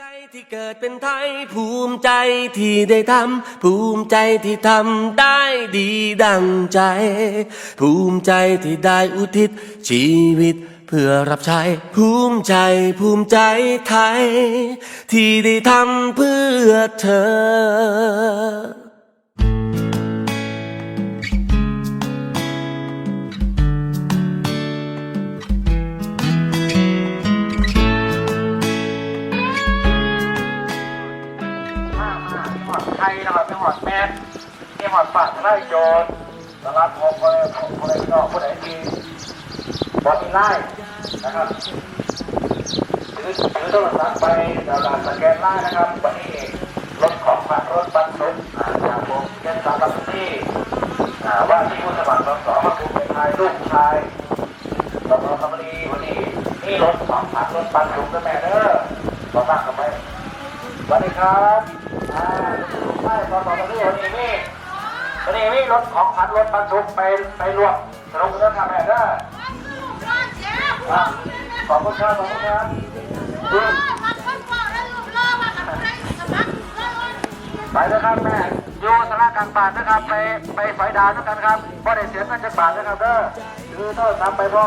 ใจที่เกิดเป็นไทย ภูมิใจที่ได้ทำภูมิใจที่ทำได้ดีดังใจ ภูมิใจที่ได้อุทิศชีวิตเพื่อรับใช้ ภูมิใจภูมิใจไทย ที่ได้ทำเพื่อเธอ ที่หอดไทยนะครับที่หอดแมนที่หอดปากไล่โยนสำหรับของคนของคนใดนอกคนไหนที่บอลมีไล่นะครับถือถือโทรศัพท์ไปดาวน์สแกนไล่นะครับวันนี้รถของผ่านรถบรรทุกจากผมเกณฑ์สามสิบที่อ่าว่าที่ผู้สมัครสสมาคุมเป็นชายลูกชายสสคำรีวันนี้นี่รถของผ่านรถบรรทุกนะแม่เด้อขอตั้งกันไว้สวัสดีครับ นตอนนี้วันนี้นี่นนี้นี่รถของพันรถบรรทุกไปไปรวมสรุปเรื่องทำแม่เด้อขอบคุณครับขอบคุณครับไปนะครับแม่อยู่สาราการบานะครับ ไปไปไฟดาวด้วยกันครับพ่ได้เสียเงินจากบาทนะครับเด้อคือโทษทำไปพ่อ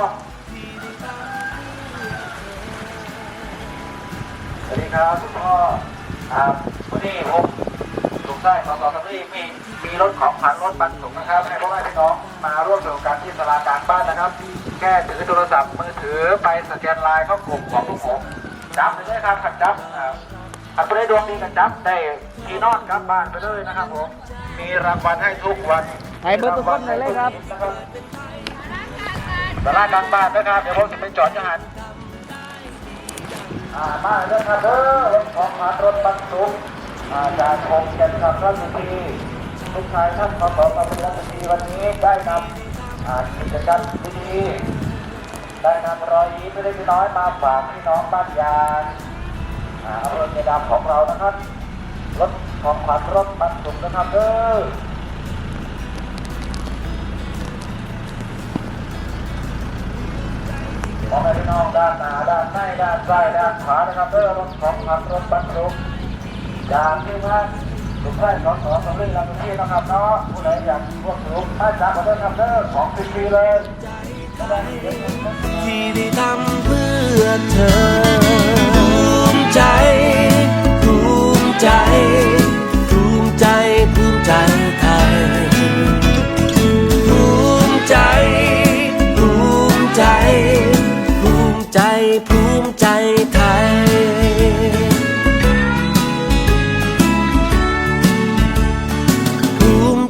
สวัสดีครับคุณพ่อครับวันนี้ผม ลุงไส้สสสัมรีมีมีรถของผ่านรถบรรทุกนะครับให้พ่อแม่พี่น้องมาร่วมสนุกกันที่สาราการบ้านนะครับ แค่ถือโทรศัพท์มือถือไปสแกนไลน์เข้ากลุ่มของพวกผมจับเลยนะครับขัดจับอ่าอันไม่ได้ดวงดีกันจับได้ที่นอนกลับบ้านไปเลยนะครับผมมีรางวัลให้ทุกวันให้เบิร์ดทุกคนเลยครับสาราการบ้านนะครับเดี๋ยวผมจะไปจอดจะหันอ่ามาเรื่องครับเด้อรถของมารถบรรทุก อาจากคงเจ็ดกับราชบุรีทุกชายท่านขอขอบคุณราชบุรีวันนี้ได้นำอ่ากิจกรรมดีๆได้นำรอยยิ้มเล็กๆน้อยมาฝากพี่น้องบ้านยางอ่าอำเภอเมดามของเรานะครับรถของขวัญรถบรรทุกนะครับเด้อมองไปพี่น้องด้านหน้าด้านในด้านซ้ายด้านขวานะครับเด้อรถของขับรถบรรทุก จากที่ท่านสุขไร่สองสอนสำเร็จแล้วทุกที่นะครับเนาะผู้ใดอยากมีพวกสูงถ้าจากมาเด้อครับเด้อของฟรีเลยที่ได้ทำเพื่อเธอ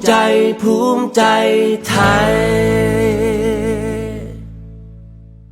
ใจภูมิใจไทย